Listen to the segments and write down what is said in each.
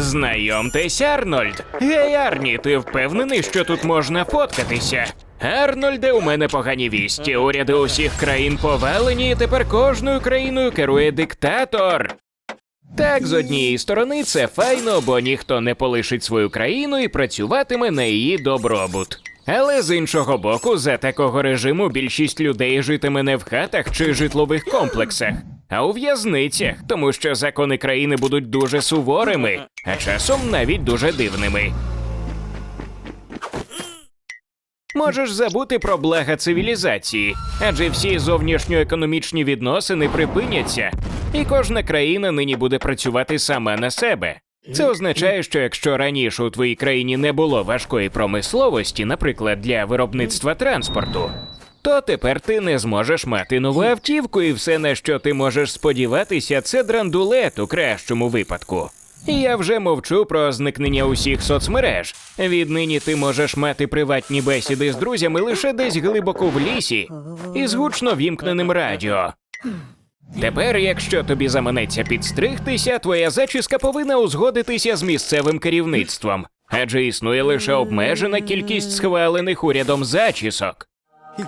Знайомтесь, Арнольд. Гей, Арні, ти впевнений, що тут можна фоткатися? Арнольде, у мене погані вісті. Уряди усіх країн повалені, і тепер кожною країною керує диктатор. Так, з однієї сторони, це файно, бо ніхто не полишить свою країну і працюватиме на її добробут. Але з іншого боку, за такого режиму більшість людей житиме не в хатах чи житлових комплексах, а у в'язницях, тому що закони країни будуть дуже суворими, а часом навіть дуже дивними. Можеш забути про блага цивілізації, адже всі зовнішньоекономічні відносини припиняться, і кожна країна нині буде працювати сама на себе. Це означає, що якщо раніше у твоїй країні не було важкої промисловості, наприклад, для виробництва транспорту, то тепер ти не зможеш мати нову автівку, і все, на що ти можеш сподіватися, це драндулет у кращому випадку. Я вже мовчу про зникнення усіх соцмереж. Віднині ти можеш мати приватні бесіди з друзями лише десь глибоко в лісі і з гучно вімкненим радіо. Тепер, якщо тобі заманеться підстригтися, твоя зачіска повинна узгодитися з місцевим керівництвом, адже існує лише обмежена кількість схвалених урядом зачісок.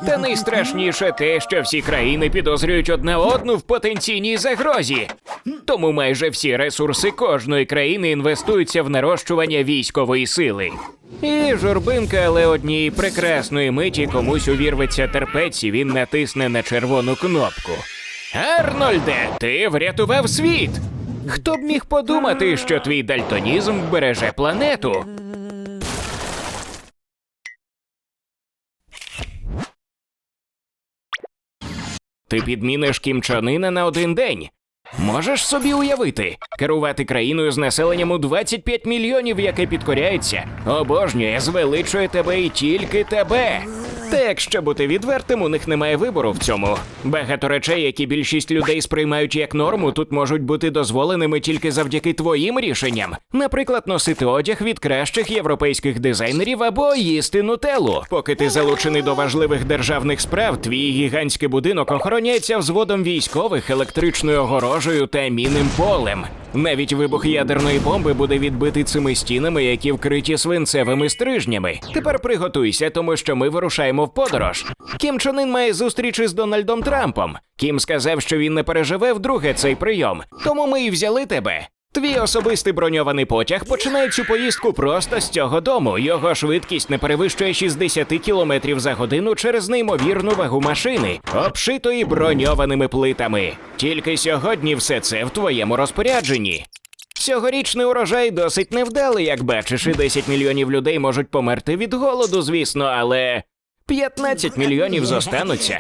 Та найстрашніше те, що всі країни підозрюють одна одну в потенційній загрозі. Тому майже всі ресурси кожної країни інвестуються в нарощування військової сили. І журбинка, але однієї прекрасної миті комусь увірветься терпець, і він натисне на червону кнопку. Арнольде, ти врятував світ! Хто б міг подумати, що твій дальтонізм вбереже планету? Ти підміниш кімчанина на один день. Можеш собі уявити, керувати країною з населенням у 25 мільйонів, яке підкоряється, обожнює, звеличує тебе і тільки тебе. Та якщо бути відвертим, у них немає вибору в цьому. Багато речей, які більшість людей сприймають як норму, тут можуть бути дозволеними тільки завдяки твоїм рішенням. Наприклад, носити одяг від кращих європейських дизайнерів або їсти нутеллу. Поки ти залучений до важливих державних справ, твій гігантський будинок охороняється взводом військових, електричною огорожею та мінним полем. Навіть вибух ядерної бомби буде відбитий цими стінами, які вкриті свинцевими стрижнями. Тепер приготуйся, тому що ми вирушаємо в подорож. Кім Чон Ін має зустріч із Дональдом Трампом. Кім сказав, що він не переживе вдруге цей прийом, тому ми і взяли тебе. Твій особистий броньований потяг починає цю поїздку просто з цього дому. Його швидкість не перевищує 60 км за годину через неймовірну вагу машини, обшитої броньованими плитами. Тільки сьогодні все це в твоєму розпорядженні. Цьогорічний урожай досить невдалий, як бачиш, і 10 мільйонів людей можуть померти від голоду, звісно, але 15 мільйонів зостануться.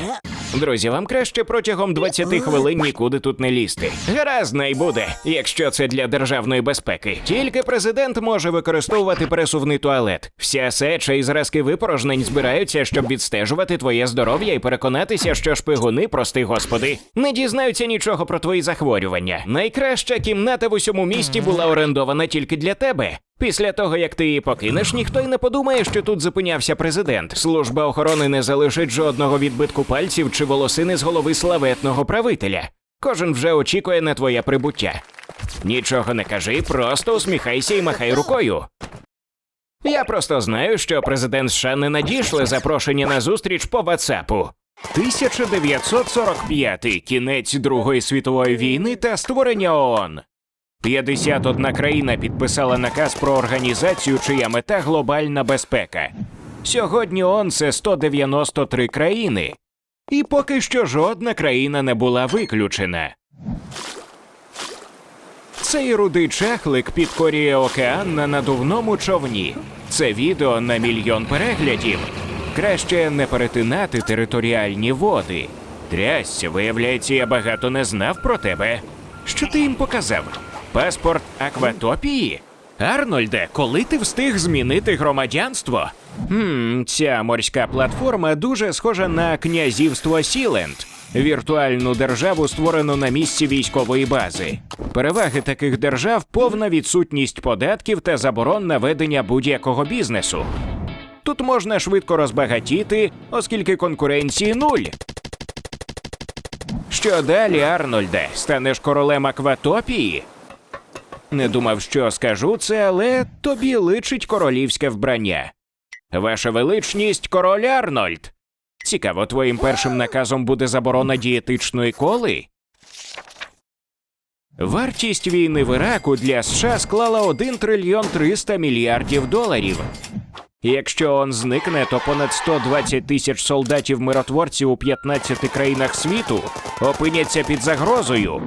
Друзі, вам краще протягом 20 хвилин нікуди тут не лізти. Гаразд не буде, якщо це для державної безпеки. Тільки президент може використовувати пересувний туалет. Вся сеча і зразки випорожнень збираються, щоб відстежувати твоє здоров'я і переконатися, що шпигуни, прости господи, не дізнаються нічого про твої захворювання. Найкраща кімната в усьому місті була орендована тільки для тебе. Після того, як ти її покинеш, ніхто й не подумає, що тут зупинявся президент. Служба охорони не залишить жодного відбитку пальців чи волосини з голови славетного правителя. Кожен вже очікує на твоє прибуття. Нічого не кажи, просто усміхайся і махай рукою. Я просто знаю, що президент США не надійшли запрошення на зустріч по Ватсапу. 1945 кінець Другої світової війни та створення ООН. 51 країна підписала наказ про організацію, чия мета глобальна безпека. Сьогодні ООН – це 193 країни. І поки що жодна країна не була виключена. Цей рудий чахлик підкорює океан на надувному човні. Це відео на мільйон переглядів. Краще не перетинати територіальні води. Трясся, виявляється, я багато не знав про тебе. Що ти їм показав? Паспорт Акватопії? Арнольде, коли ти встиг змінити громадянство? Хм, ця морська платформа дуже схожа на князівство Сіленд. Віртуальну державу створено на місці військової бази. Переваги таких держав повна відсутність податків та заборон на ведення будь-якого бізнесу. Тут можна швидко розбагатіти, оскільки конкуренції нуль. Що далі, Арнольде? Станеш королем Акватопії? Не думав, що скажу це, але тобі личить королівське вбрання. Ваша величність, король Арнольд. Цікаво, твоїм першим наказом буде заборона дієтичної коли? Вартість війни в Іраку для США склала 1 трильйон 300 мільярдів доларів. Якщо он зникне, то понад 120 тисяч солдатів-миротворців у 15 країнах світу опиняться під загрозою.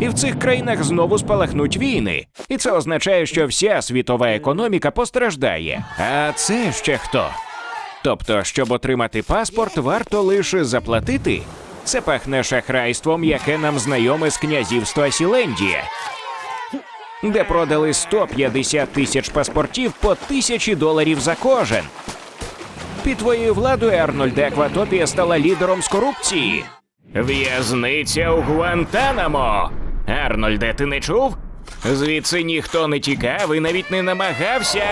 І в цих країнах знову спалахнуть війни. І це означає, що вся світова економіка постраждає. А це ще хто? Тобто, щоб отримати паспорт, варто лише заплатити. Це пахне шахрайством, яке нам знайоме з князівства Сілендія, де продали 150 тисяч паспортів по тисячі доларів за кожен. Під твоєю владою, Арнольде, Акватопія стала лідером з корупції. В'язниця у Гуантанамо. Арнольде, ти не чув? Звідси ніхто не тікав і навіть не намагався.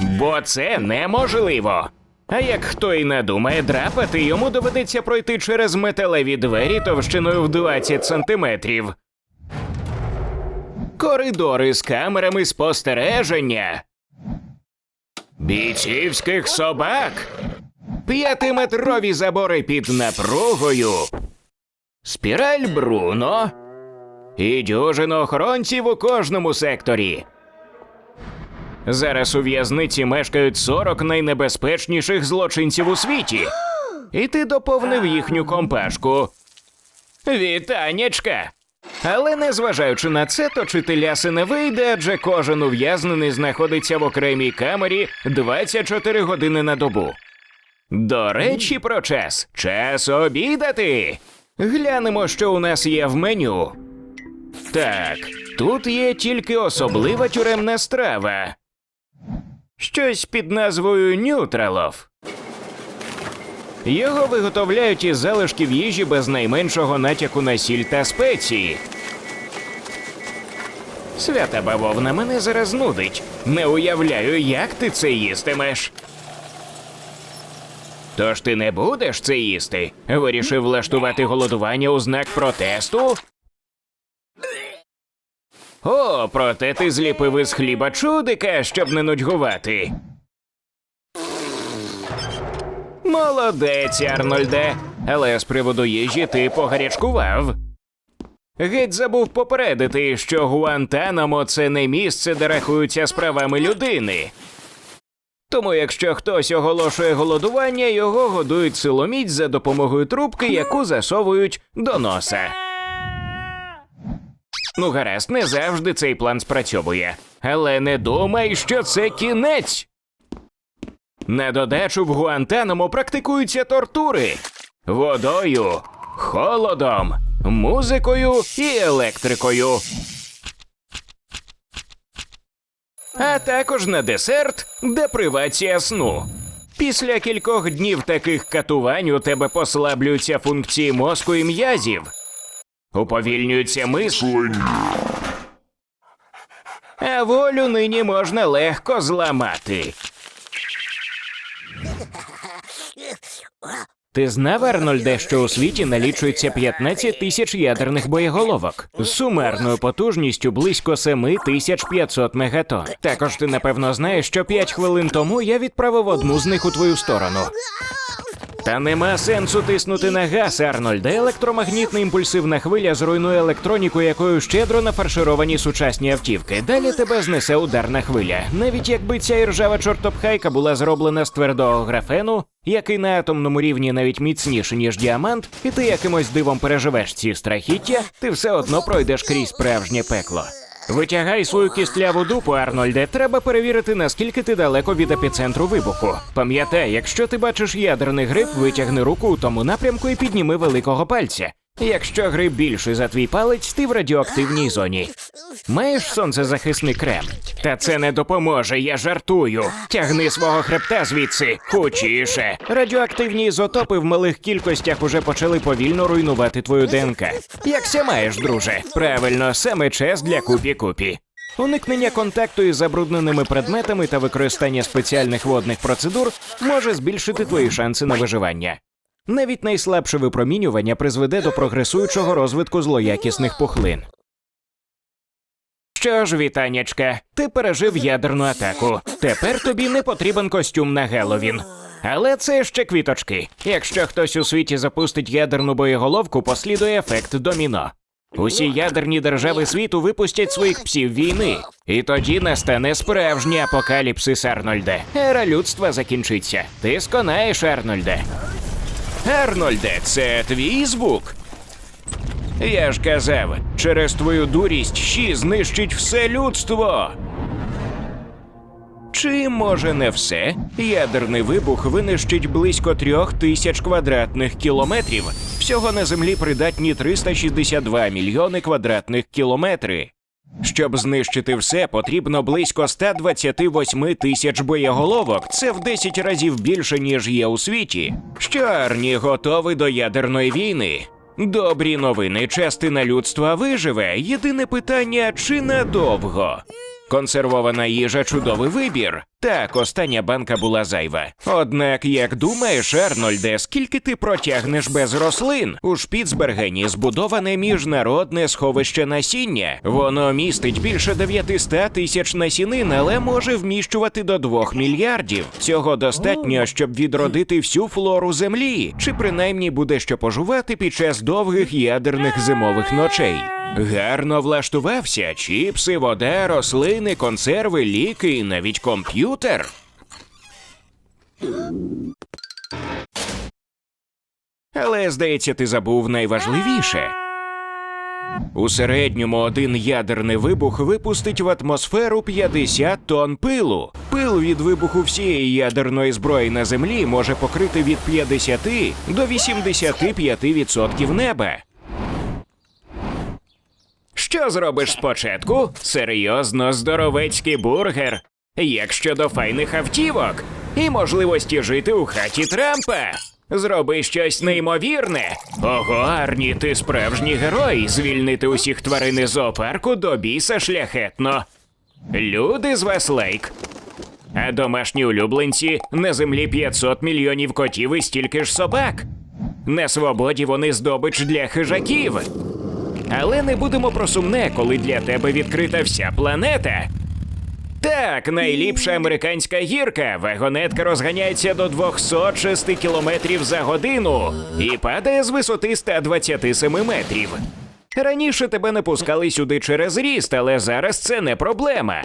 Бо це неможливо. А як хто й надумає драпати, йому доведеться пройти через металеві двері товщиною в 20 сантиметрів. Коридори з камерами спостереження. Бійцівських собак. П'ятиметрові забори під напругою. Спіраль Бруно. І дюжину охоронців у кожному секторі. Зараз у в'язниці мешкають 40 найнебезпечніших злочинців у світі. І ти доповнив їхню компашку. Вітанячка! Але незважаючи на це, точити не вийде, адже кожен ув'язнений знаходиться в окремій камері 24 години на добу. До речі, про час. Час обідати. Глянемо, що у нас є в меню. Так, тут є тільки особлива тюремна страва. Щось під назвою Нютралов. Його виготовляють із залишків їжі без найменшого натяку на сіль та спеції. Свята бавовна мене зараз нудить. Не уявляю, як ти це їстимеш. Тож ти не будеш це їсти? Вирішив влаштувати голодування у знак протесту? О, проте ти зліпив із хліба чудика, щоб не нудьгувати. Молодець, Арнольде. Але з приводу їжі ти погарячкував. Геть забув попередити, що Гуантанамо це не місце, де рахуються справами людини. Тому, якщо хтось оголошує голодування, його годують силоміць за допомогою трубки, яку засовують до носа. Ну, гаразд, не завжди цей план спрацьовує. Але не думай, що це кінець. На додачу в Гуантанамо практикуються тортури водою, холодом, музикою і електрикою. А також на десерт депривація сну. Після кількох днів таких катувань у тебе послаблюються функції мозку і м'язів. Уповільнюється мислення. А волю нині можна легко зламати. Ти знав, Арнольде, що у світі налічується 15 тисяч ядерних боєголовок з сумарною потужністю близько 7500 мегатон. Також ти напевно знаєш, що 5 хвилин тому я відправив одну з них у твою сторону. Та нема сенсу тиснути на газ, Арнольде. Електромагнітна імпульсивна хвиля зруйнує електроніку, якою щедро нафаршировані сучасні автівки. Далі тебе знесе ударна хвиля. Навіть якби ця іржава чортопхайка була зроблена з твердого графену, який на атомному рівні навіть міцніший, ніж діамант, і ти якимось дивом переживеш ці страхіття, ти все одно пройдеш крізь справжнє пекло. Витягай свою кістляву дупу, Арнольде. Треба перевірити, наскільки ти далеко від епіцентру вибуху. Пам'ятай, якщо ти бачиш ядерний гриб, витягни руку у тому напрямку і підніми великого пальця. Якщо гриб більший за твій палець, ти в радіоактивній зоні. Маєш сонцезахисний крем? Та це не допоможе, я жартую. Тягни свого хребта звідси, хучіше. Радіоактивні ізотопи в малих кількостях уже почали повільно руйнувати твою ДНК. Якся маєш, друже? Правильно, саме час для купі-купі. Уникнення контакту із забрудненими предметами та використання спеціальних водних процедур може збільшити твої шанси на виживання. Навіть найслабше випромінювання призведе до прогресуючого розвитку злоякісних пухлин. Що ж, вітанячка, ти пережив ядерну атаку. Тепер тобі не потрібен костюм на Геловін. Але це ще квіточки. Якщо хтось у світі запустить ядерну боєголовку, послідує ефект доміно. Усі ядерні держави світу випустять своїх псів війни, і тоді настане справжній апокаліпсис Арнольде. Ера людства закінчиться. Ти сконаєш, Арнольде. Арнольде, це твій звук. Я ж казав, через твою дурість щі знищить все людство. Чи може не все? Ядерний вибух винищить близько трьох тисяч квадратних кілометрів. Всього на землі придатні 362 мільйони квадратних кілометри. Щоб знищити все, потрібно близько 128 тисяч боєголовок. Це в 10 разів більше, ніж є у світі. Що Арні готовий до ядерної війни? Добрі новини, частина людства виживе. Єдине питання чи надовго. Консервована їжа чудовий вибір. Так, остання банка була зайва. Однак, як думаєш, Арнольде, скільки ти протягнеш без рослин? У Шпіцбергені збудоване міжнародне сховище насіння. Воно містить більше 900 тисяч насінин, але може вміщувати до 2 мільярдів. Цього достатньо, щоб відродити всю флору землі, чи принаймні буде що пожувати під час довгих ядерних зимових ночей. Гарно влаштувався чіпси, вода, рослини, консерви, ліки і навіть комп'ютер. Але, здається, ти забув найважливіше. У середньому один ядерний вибух випустить в атмосферу 50 тонн пилу. Пил від вибуху всієї ядерної зброї на землі може покрити від 50 до 85% неба. Що зробиш спочатку? Серйозно здоровецький бургер. Як щодо файних автівок і можливості жити у хаті Трампа. Зроби щось неймовірне. Ого, Арні, ти справжній герой. Звільнити усіх тварин із зоопарку до біса шляхетно. Люди з Веслейк. А домашні улюбленці на землі 500 мільйонів котів і стільки ж собак. На свободі вони здобич для хижаків. Але не будемо про сумне, коли для тебе відкрита вся планета. Так, найліпша американська гірка. Вагонетка розганяється до 206 км за годину і падає з висоти 127 метрів. Раніше тебе не пускали сюди через ріст, але зараз це не проблема.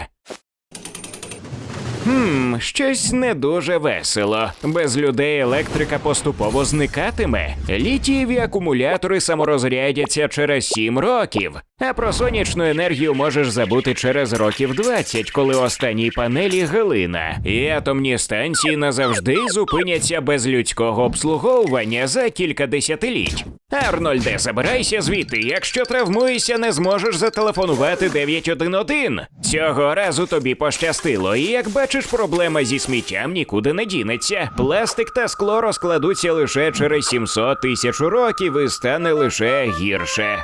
Хм, щось не дуже весело. Без людей електрика поступово зникатиме. Літієві акумулятори саморозрядяться через 7 років. А про сонячну енергію можеш забути через років 20, коли останній панелі глина. І атомні станції назавжди зупиняться без людського обслуговування за кілька десятиліть. Арнольде, забирайся звідти. Якщо травмуєшся, не зможеш зателефонувати 911. Цього разу тобі пощастило, і як бачиш, проблема зі сміттям нікуди не дінеться. Пластик та скло розкладуться лише через 700 тисяч років і стане лише гірше.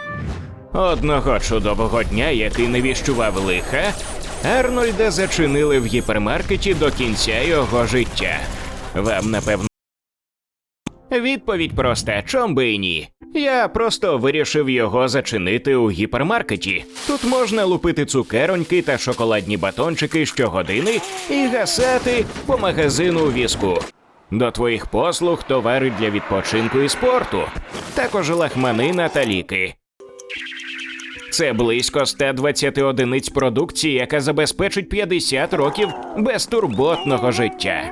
Одного чудового дня, який не віщував лиха, Арнольда зачинили в гіпермаркеті до кінця його життя. Вам напевно. Відповідь проста, чом би і ні. Я просто вирішив його зачинити у гіпермаркеті. Тут можна лупити цукероньки та шоколадні батончики щогодини і гасати по магазину візку. До твоїх послуг товари для відпочинку і спорту, також лахманина та ліки. Це близько 120 одиниць продукції, яка забезпечить 50 років безтурботного життя.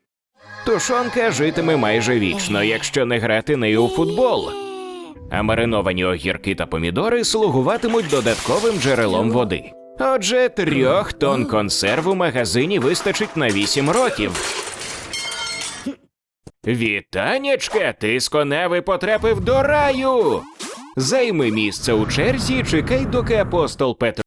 Тушонка житиме майже вічно, якщо не грати нею у футбол. А мариновані огірки та помідори слугуватимуть додатковим джерелом води. Отже, трьох тонн консерв у магазині вистачить на вісім років. Вітанячка, ти з коневи потрапив до раю. Займи місце у черзі чекай, доки апостол Петро.